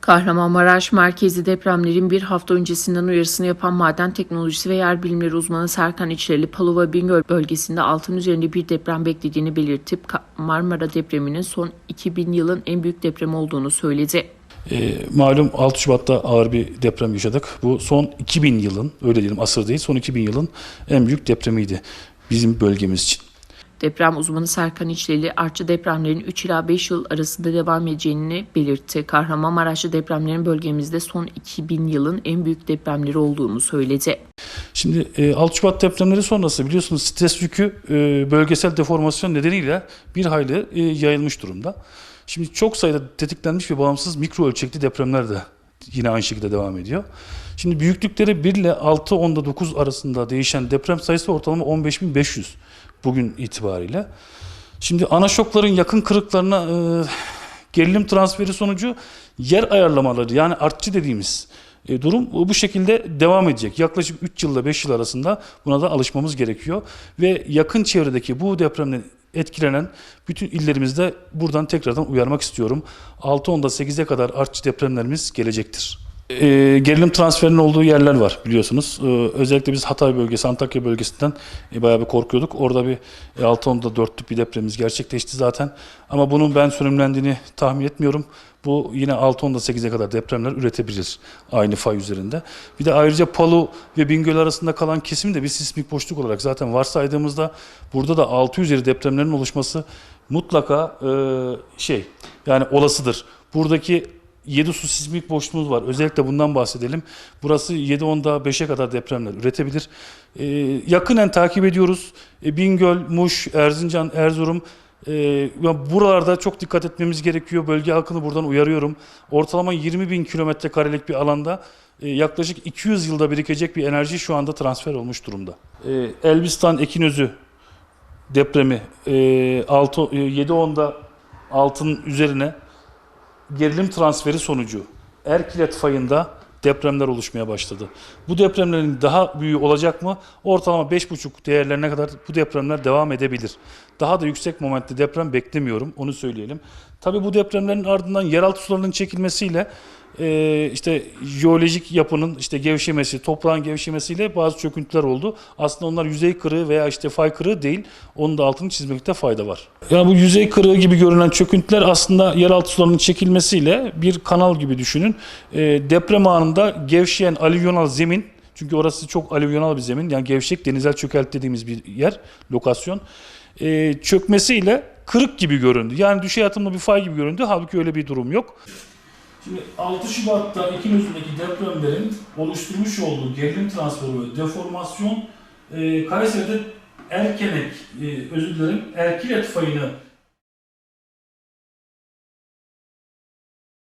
Kahramanmaraş merkezi depremlerin bir hafta öncesinden uyarısını yapan maden teknolojisi ve yer bilimleri uzmanı Serkan İçreli, Palova Bingöl bölgesinde altın üzerinde bir deprem beklediğini belirtip Marmara depreminin son 2000 yılın en büyük depremi olduğunu söyledi. E, malum 6 Şubat'ta ağır bir deprem yaşadık. Bu son 2000 yılın, öyle diyelim asır değil, son 2000 yılın en büyük depremiydi bizim bölgemiz için. Deprem uzmanı Serkan İçreli, artçı depremlerin 3 ila 5 yıl arasında devam edeceğini belirtti. Kahramanmaraş'ta depremlerin bölgemizde son 2000 yılın en büyük depremleri olduğunu söyledi. Şimdi e, 6 Şubat depremleri sonrası biliyorsunuz stres yükü e, bölgesel deformasyon nedeniyle bir hayli e, yayılmış durumda. Şimdi çok sayıda tetiklenmiş ve bağımsız mikro ölçekli depremler de yine aynı şekilde devam ediyor. Şimdi büyüklükleri 1 ile 6, 10'da 9 arasında değişen deprem sayısı ortalama 15.500 bugün itibariyle. Şimdi ana şokların yakın kırıklarına e, gerilim transferi sonucu yer ayarlamaları yani artçı dediğimiz e, durum bu şekilde devam edecek. Yaklaşık 3 yılla 5 yıl arasında buna da alışmamız gerekiyor. Ve yakın çevredeki bu depremden etkilenen bütün illerimizde buradan tekrardan uyarmak istiyorum. 6-10'da 8'e kadar artçı depremlerimiz gelecektir. E, gerilim transferinin olduğu yerler var biliyorsunuz. E, özellikle biz Hatay bölgesi, Antakya bölgesinden e, bayağı bir korkuyorduk. Orada bir e, 6-10'da 4'lük bir depremimiz gerçekleşti zaten. Ama bunun ben sönümlendiğini tahmin etmiyorum. Bu yine 6-10'da 8'e kadar depremler üretebilir aynı fay üzerinde. Bir de ayrıca Palu ve Bingöl arasında kalan kesim de bir sismik boşluk olarak zaten varsaydığımızda burada da 6 üzeri depremlerin oluşması mutlaka e, şey yani olasıdır. Buradaki 7 su sismik boşluğumuz var. Özellikle bundan bahsedelim. Burası 7-10'da 5'e kadar depremler üretebilir. Ee, yakinen takip ediyoruz. Ee, Bingöl, Muş, Erzincan, Erzurum. Ee, buralarda çok dikkat etmemiz gerekiyor. Bölge halkını buradan uyarıyorum. Ortalama 20 bin kilometre karelik bir alanda e, yaklaşık 200 yılda birikecek bir enerji şu anda transfer olmuş durumda. Ee, Elbistan, Ekinözü depremi e, 6, e, 7-10'da altın üzerine gerilim transferi sonucu Erkilet fayında depremler oluşmaya başladı. Bu depremlerin daha büyüğü olacak mı? Ortalama 5,5 değerlerine kadar bu depremler devam edebilir. Daha da yüksek momentli deprem beklemiyorum, onu söyleyelim. Tabii bu depremlerin ardından yeraltı sularının çekilmesiyle e, işte jeolojik yapının işte gevşemesi, toprağın gevşemesiyle bazı çöküntüler oldu. Aslında onlar yüzey kırığı veya işte fay kırığı değil. Onun da altını çizmekte fayda var. Yani bu yüzey kırığı gibi görünen çöküntüler aslında yeraltı sularının çekilmesiyle bir kanal gibi düşünün. E, deprem anında gevşeyen alüvyonal zemin çünkü orası çok alüvyonal bir zemin. Yani gevşek denizel çökelti dediğimiz bir yer, lokasyon. E, çökmesiyle kırık gibi göründü. Yani düşey atımlı bir fay gibi göründü. Halbuki öyle bir durum yok. Şimdi 6 Şubat'ta Ekinözü'ndeki depremlerin oluşturmuş olduğu gerilim transferi ve deformasyon e, Kayseri'de Erkenek, e, özür dilerim, Erkilet fayını